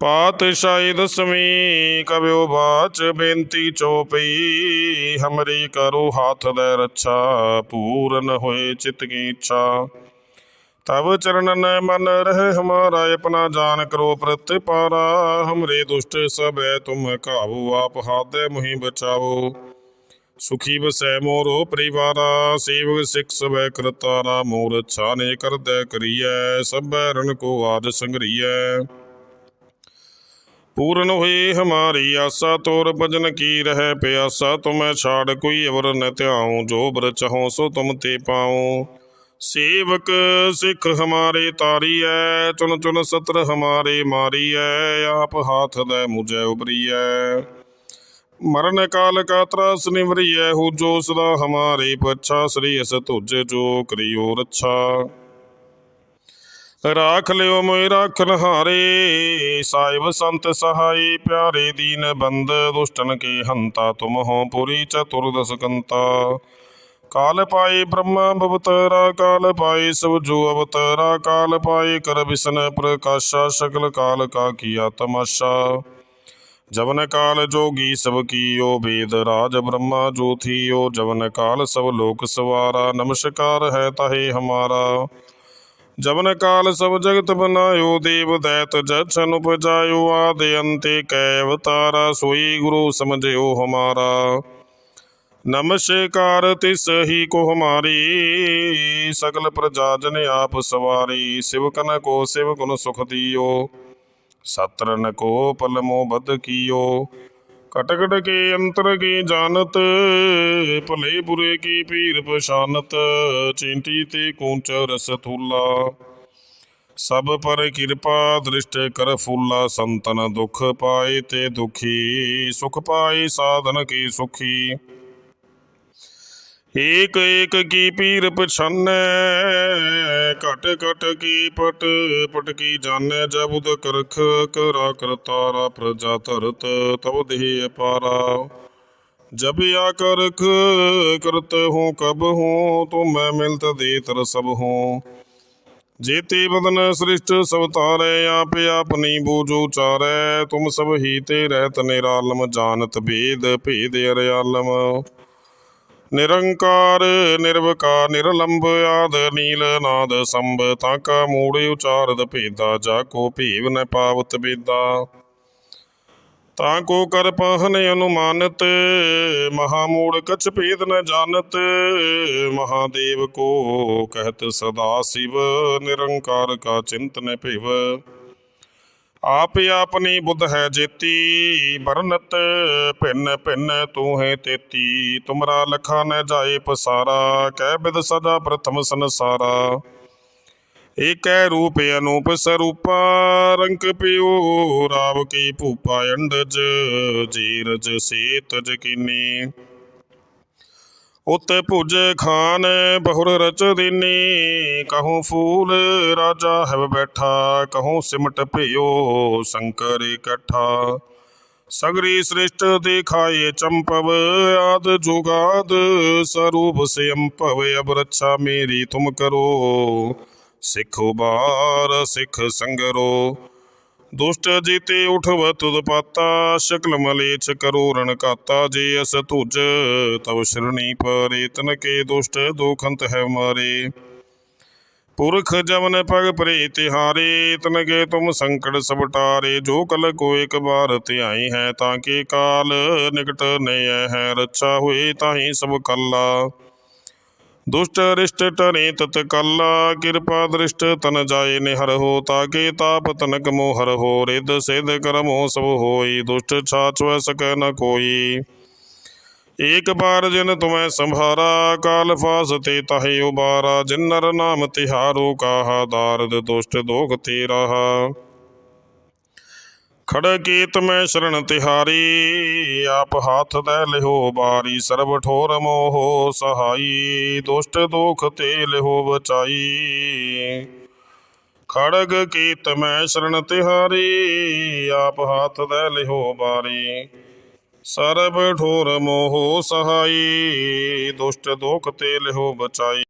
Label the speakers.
Speaker 1: ਪਾਤਸ਼ਾਹੀ ਦਸਵੀਂ ਕਬਿਓ ਬਾਚ ਬੇਨਤੀ ਚੋਪਈ ਹਮਰੀ ਕਰੋ ਹਾਥ ਦੇ ਰੱਛਾ, ਪੂਰਨ ਹੋਏ ਚਿਤ ਕੀ ਇੱਛਾ। ਤਬ ਚਰਨਨ ਮਨ ਰਹਿ, ਹਮਾਰਾ ਆਪਣਾ ਜਾਨ ਕਰੋ ਪ੍ਰਤਿਪਾਰਾ, ਹਮਰੇ ਦੁਸ਼ਟ ਸਭੈ ਤੁਮ ਕਾਬੂ ਆਪ ਹਾਦੇ ਮੁਹੀ ਬਚਾਓ ਸੁਖੀ ਬਸੈ ਮੋਰੋ ਪਰਿਵਾਰਾ, ਸੇਵਕ ਸਿਖ ਸਭੈ ਕਰਤਾਰਾ ਮੋਰ ਛਾਨੇ ਕਰਦੈ ਕਰੀਐ, ਸਭੈ ਰਣ ਕੋ ਆਜ ਸੰਗਰੀਐ। ਪੂਰਨ ਹੋਈ ਹਮਾਰੀ ਆਸਾ, ਤੋਰ ਭਜਨ ਕੀ ਰਹਿ ਪਿਆਸਾ, ਤੁਮੈ ਛਾੜ ਕੋਈ ਅਵਰ ਨ ਧਿਆਉ, ਜੋ ਬਰ ਚਹੋ ਸੋ ਤੁਮ ਤੇ ਪਾਉ। ਸੇਵਕ ਸਿੱਖ ਹਮਾਰੇ ਤਾਰੀ ਤਾਰੀਐ ਚੁਨ ਚੁਨ ਸਤਰ ਹਮਾਰੇ ਮਾਰੀ ਮਾਰੀਐ, ਆਪ ਹਾਥ ਦੇ ਮੁਝੈ ਉਬਰੀਐ। ਮਰਨ ਕਾਲ ਕਾ ਤਰਾਸ ਨਿਵਰੀਐ ਹੋ ਜੋ ਸਦਾ ਹਮਾਰੇ ਪਛਾ, ਸ੍ਰੀ ਅਸ ਤੁਜ ਜੋ ਕਰਿਓ ਰੱਛਾ। ਰਾਖ ਲਿਓ ਮੋਇ ਰਾਖਨ ਹਾਰੇ ਸਾਹਿਬ ਸੰਤ ਸਹਾਈ ਪਿਆਰੇ ਦੀਨ ਬੰਦ, ਦੁਸ਼ਟਨ ਕੇ ਹੰਤਾ ਤੁਮ ਹੋ ਪੁਰੀ ਚਤੁਰਦਸ ਕੰਤਾ। ਕਾਲ ਪਾਏ ਬ੍ਰਹਮਾ ਬਵਤਰਾ ਕਾਲ ਪਾਏ ਸਭ ਜੋ ਅਵਤਰਾ ਕਾਲ ਪਾਏ ਕਰ ਬਿਸਨ ਪ੍ਰਕਾਸ਼ਾ, ਸਕਲ ਕਾਲ ਕਾ ਕੀਆ ਤਮਾਸ਼ਾ ਜਵਨ ਕਾਲ ਜੋਗੀ ਸਭ ਕੀਓ ਵੇਦ ਰਾਜ ਬ੍ਰਹਮਾ ਜੋ ਥੀਓ, ਜਵਨ ਕਾਲ ਸਭ ਲੋਕ ਸਵਾਰਾ, ਨਮਸਕਾਰ ਹੈ ਤਾਹੇ ਹਮਾਰਾ। ਜਵਨ ਕਾਲ ਸਭ ਜਗਤ ਬਨਾਇਓ, ਦੇਵ ਦੈਤ ਜਛਨ ਉਪਜਾਇਓ, ਆਦਿ ਅੰਤੇ ਕੈ ਅਵਤਾਰਾ ਸੋਈ ਗੁਰੂ ਸਮਝਿਓ ਹਮਾਰਾ। ਨਮਸਕਾਰ ਤਿਸ ਹੀ ਕੋ ਹਮਾਰੀ, ਸਗਲ ਪ੍ਰਜਾ ਜਨ ਆਪ ਸਵਾਰੀ ਸਿਵਕਨ ਕੋ ਸਿਵ ਗੁਣ ਸੁਖ ਦਿਓ ਸਤਰਨ ਕੋ ਪਲਮੋ ਬਦ ਕੀਓ। ਕਟਕਟ ਕੇ ਅੰਤਰ ਕੀ ਜਾਣਤ, ਭਲੇ ਬੁਰੇ ਕੀ ਪੀਰ ਪਛਾਨਤ, ਚਿੰਟੀ ਤੇ ਕੂੰਚ ਰਸ ਥੂਲਾ। ਸਭ ਪਰ ਕਿਰਪਾ ਦ੍ਰਿਸ਼ਟ ਕਰ ਫੂਲਾ, ਸੰਤਨ ਦੁਖ ਪਾਏ ਤੇ ਦੁਖੀ, ਸੁਖ ਪਾਏ ਸਾਧਨ ਕੀ ਸੁਖੀ। ਏਕ ਏਕ ਕੀ ਪੀਰ ਪਛਾਨੈ, ਘਟ ਘਟ ਕੀ ਪਟ ਪਟ ਕੀ ਜਾਣੈ ਜਬੁਦ ਕਰਖ ਕਰਾ ਕਰਤਾਰਾ ਪ੍ਰਜਾ ਧਰਤ ਤਬ ਦੇਹ ਅਪਾਰਾ। ਜਬ ਆ ਕਰਖ ਕਰਤ ਹੂੰ, ਕਬ ਹੂੰ, ਤੁਮ ਮੈਂ ਮਿਲਤ ਦੇ ਤਰ ਸਭ ਹੂੰ। ਜੇਤੇ ਬਦਨ ਸ੍ਰਿਸ਼ਟ ਸਭ ਤਾਰੇ, ਆਪ ਆਪਨੀ ਬੂਝੂ ਚਾਰੈ, ਤੁਮ ਸਭ ਹੀ ਤੇ ਰਹਿਤ ਨਿਰਾਲਮ, ਜਾਣਤ ਭੇਦ ਭੇਦ ਅਰਿਆਲਮ। ਨਿਰੰਕਾਰ ਨਿਰਵਕਾਰ ਨਿਰਲੰਭ ਆਦ ਨੀਲ ਨਾਦ ਸੰਭ, ਤਾਂ ਕਾ ਮੂੜ ਉਚਾਰਦ ਭੇਦਾ, ਜਾ ਕੋ ਭੇਵ ਨ ਪਾਵਤ ਬੇਦਾ। ਤਾਂ ਕੋ ਕਰ ਪਾਹਨ ਅਨੁਮਾਨਤ, ਮਹਾ ਮੂੜ ਕਛ ਭੇਦ ਨ ਜਾਣਤ ਮਹਾਦੇਵ ਕੋ ਕਹਿਤ ਸਦਾ ਸਿਵ, ਨਿਰੰਕਾਰ ਕਾ ਚਿੰਤ ਨ ਭਿਵ। ਆਪ ਆਪਨੀ ਬੁੱਧ ਹੈ ਜੇਤੀ ਬਰਨਤ ਭਿੰਨ ਭਿੰਨ ਤੂੰ ਹੈ ਤੇਤੀ। ਤੁਮਰਾ ਲਖਾ ਨ ਜਾਏ ਪਸਾਰਾ, ਕਹਿ ਬਿਦ ਸਦਾ ਪ੍ਰਥਮ ਸੰਸਾਰਾ। ਏਕੈ ਰੂਪ ਅਨੂਪ ਸਰੂਪਾ ਰੰਕ ਪਿਓ ਰਾਵ ਕੀ ਭੂਪਾ ਅੰਡਜ, ਜੀਰਜ ਸੇਤ ਜਕੀਨੀ ਉਤ ਭੁਜ ਖਾਨ, ਬਹੁਰ ਰਚ ਦਿਨੀ ਕਹੂੰ ਫੂਲ ਰਾਜਾ ਹੈ ਬੈਠਾ, ਕਹੂੰ ਸਿਮਟ ਭਿਓ ਸ਼ੰਕਰ ਇਕੱਠਾ। ਸਗਰੀ ਸ੍ਰਿਸ਼ਟ ਦਿਖਾਏ ਚੰਪਵ, ਆਦ ਜੁਗਾਦ ਸਰੂਪ ਸਿਅੰਪਵ ਅਬ ਰੱਛਾ ਮੇਰੀ ਤੁਮ ਕਰੋ। ਸਿੱਖ ਉਬਾਰ, ਸਿੱਖ ਸੰਗਰੋ। ਦੁਸ਼ਟ ਜੀਤੇ ਉਠਵ ਤੁਧ ਪਾਤਾ, ਸ਼ਕਲ ਮਲੇਛ ਕਰੋ ਰਣ ਕਾਤਾ ਜੇ ਅਸ ਤੁਜ ਤਵ ਸ਼ਰਣੀ ਪਰੇ ਤਨ ਕੇ ਦੁਸ਼ਟ, ਦੋਖੰਤ ਹੈ ਮਾਰੇ। ਪੁਰਖ ਜਮਨ ਪਗ ਪ੍ਰੇ ਤਿਹਾਰੇ ਤਨ ਕੇ ਤੁਮ ਸੰਕਟ ਸਭ ਟਾਰੇ, ਜੋ ਕਲ ਕੋ ਇੱਕ ਬਾਰ ਧਿਆਈ ਹੈ, ਤਾਂ ਕੇ ਕਾਲ ਨਿਕਟ ਨਯ ਹੈ, ਰੱਛਾ ਹੋਏ ਤਾਹੀ ਸਭ ਕੱਲਾ। ਦੁਸ਼ਟ ਰਿਸ਼ਟ ਟਰੇ ਤਤ ਕੱਲਾ, ਕਿਰਪਾ ਦ੍ਰਿਸ਼ਟ ਤਨ ਜਾਏ ਨਿਹਰ ਹੋ, ਤਾਕੇ ਤਾਪ ਤਨਕ ਮੋਹਰ ਹੋ ਰਿਦ ਸਿਧ ਕਰਮੋ ਸਭ ਹੋਈ, ਦੁਸ਼ਟ ਛਾਛਵ ਸਕੈ ਨ ਕੋਈ। ਏਕ ਬਾਰ ਜਿਨ ਤੁਮੈ ਸੰਭਾਰਾ, ਕਾਲ ਫਾਸ ਤੇ ਤਹੇ ਉਬਾਰਾ ਜਿਨ ਨਰ ਨਾਮ ਤਿਹਾਰੋ ਕਾਹਾ, ਦਾਰਦ ਦੁਸ਼ਟ ਦੋਖ ਤੇ ਰਹਾ ਖੜ ਕੀਤ ਮੈਂ ਸ਼ਰਨ ਤਿਹਾਰੀ, ਆਪ ਹਾਥ ਦੇ ਲਿਹੋ ਬਾਰੀ, ਸਰਬ ਠੋਰ ਮੋਹ ਸਹਾਈ, ਦੁਸ਼ਟ ਦੋਖ ਤੇ ਲਿਹੋ ਬਚਾਈ। ਖੜਗ ਕੀਤ ਮੈਂ ਸ਼ਰਨ ਤਿਹਾਰੀ, ਆਪ ਹਾਥ ਦੇ ਲਿਹੋ ਬਾਰੀ, ਸਰਬ ਠੋਰ ਮੋਹ ਸਹਾਈ, ਦੁਸ਼ਟ ਦੋਖ ਤੇ ਲਿਹੋ ਬਚਾਈ।